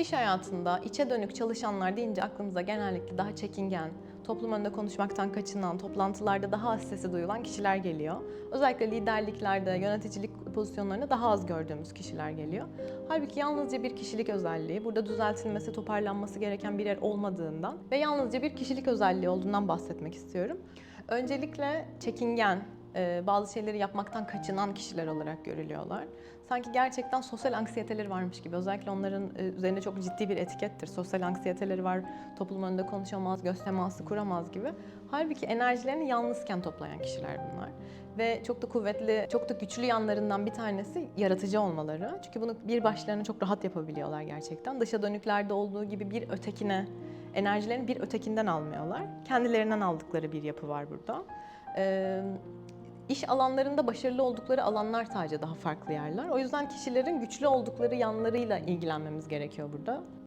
İş hayatında içe dönük çalışanlar deyince aklımıza genellikle daha çekingen, toplum önünde konuşmaktan kaçınan, toplantılarda daha az sesi duyulan kişiler geliyor. Özellikle liderliklerde, yöneticilik pozisyonlarında daha az gördüğümüz kişiler geliyor. Halbuki yalnızca bir kişilik özelliği, burada düzeltilmesi, toparlanması gereken bir yer olmadığından ve yalnızca bir kişilik özelliği olduğundan bahsetmek istiyorum. Öncelikle çekingen, bazı şeyleri yapmaktan kaçınan kişiler olarak görülüyorlar. Sanki gerçekten sosyal anksiyeteleri varmış gibi. Özellikle onların e, üzerinde çok ciddi bir etikettir. Sosyal anksiyeteleri var, toplum önünde konuşamaz, göz teması kuramaz gibi. Halbuki enerjilerini yalnızken toplayan kişiler bunlar. Ve çok da kuvvetli, çok da güçlü yanlarından bir tanesi yaratıcı olmaları. Çünkü bunu bir başlarına çok rahat yapabiliyorlar gerçekten. Dışa dönüklerde olduğu gibi bir ötekine, enerjilerini bir ötekinden almıyorlar. Kendilerinden aldıkları bir yapı var burada. Ee, İş alanlarında başarılı oldukları alanlar sadece daha farklı yerler. O yüzden kişilerin güçlü oldukları yanlarıyla ilgilenmemiz gerekiyor burada.